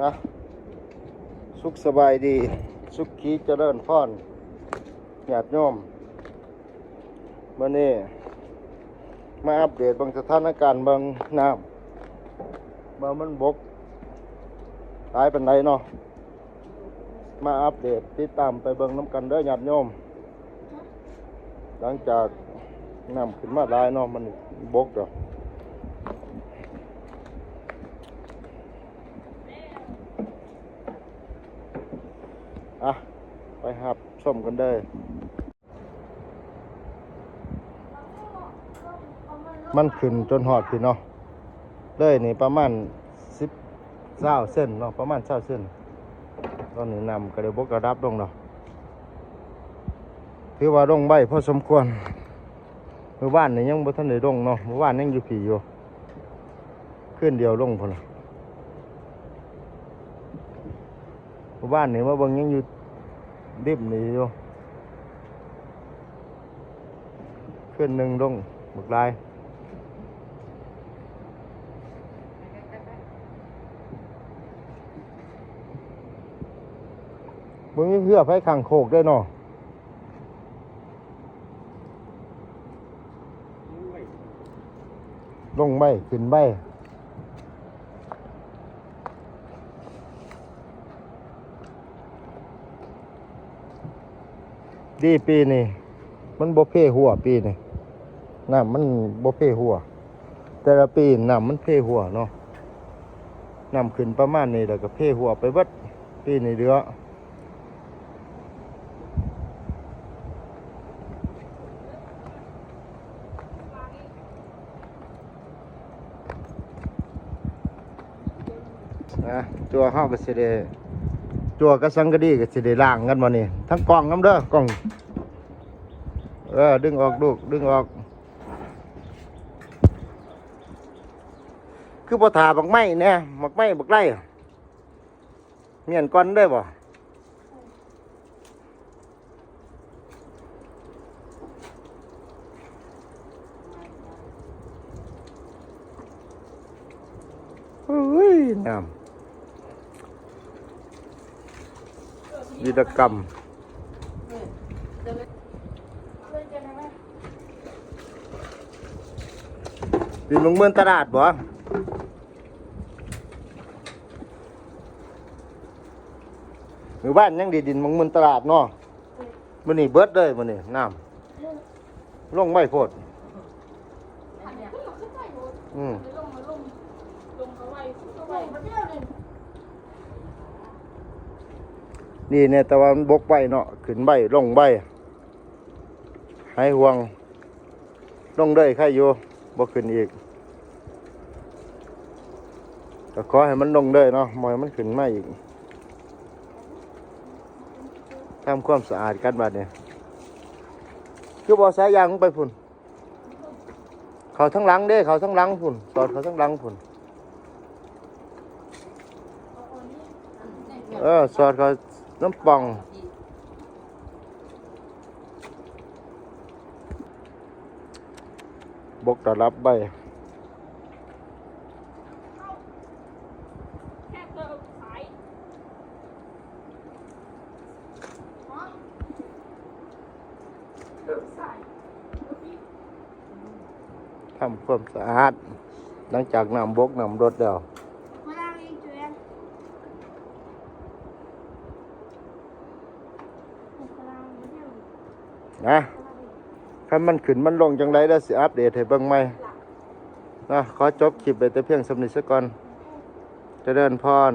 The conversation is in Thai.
นะสุขสบายดี สุขขีเจริญพรญาติโยมมื่อนี้มาอัปเดตบางสถานการณ์บางน้ำมามันบกตายเป็นไรเนาะมาอัปเดตติดตามไปเบิ่งน้ำกันเด้อญาติโยม หลังจากน้ำขึ้นมาได้เนาะมันบกเด้อ อะ ไปหับชมกันเลยมันขึ้นจนหอดพี่เนาะเลยนี่ประมาณสิบเศร้าเส้นเนาะประมาณเศร้าเส้น ตอนนี้นำกระเดบกระดับลงเนาะถือว่าลงใบพอสมควรเมื่อวานนี่ยังบ่ทันได้ลงเนาะเมื่อวานยังอยู่ผีอยู่ขึ้นเดียวลงพอละ เมื่อวานนี่ว่าเบิ่งยังอยู่ดิบหนีอยู่ขึ้นหนึ่งลงหมึกลายมึงมีเพื่อไฟขังโคกได้เนาะลงใบขึ้นใบ ดีปีนี่ มันบ่เพหัวปีนี่น้ำมันบ่เพหัว แต่ละปีน้ำมันเพหัวเนาะน้ำขึ้นประมาณนี้แล้วก็เพหัวไปเบิดปีนี้เดือนะตัวเฮาก็สิได้ ตัวกระสังกะดีก็สิได้ล้างกันบ่นี่ทั้งกล่องน้ำเด้อกล่องเออดึงออกลูกดึงออก คือบ่ถาบักไม้แน่บักไม้บักไร่เมียนก่อนได้บ่เฮ้ยน้ำ วิรกรรม ดินลงเมืองตลาดบ่หมู่บ้านยังดีดินลงเมืองตลาดเนาะมื้อนี้เบิดเลยมื้อนี้น้ำลงไม่โพดอืมนี่เนี่ยแต่ว่ามันบกใบเนาะขึ้นใบลงใบให้ห่วงลงได้ใครอยู่บ่ขึ้นอีกก็ขอให้มันลงได้เนาะมอยมันขึ้นมาอีกทำความสะอาดกันบัดเนี่ยคือบ่สายยางไปพุ่น เขาทั้งหลังเด้เขาทั้งหลังพุ่นสอดเขาทั้งหลังพุ่น เออสอดเขา น้ำปอง บกตรับใบทำความสะอาด หลังจากนำบกนำรถแล้ว มานั่งอีกจุยน นะคันมันขึ้นมันลงจังไรแล้วสิอัปเดตให้เบิ่งใหม่นะขอจบคลิปไปแต่เพียงสำนิสก่อนจะเดินพร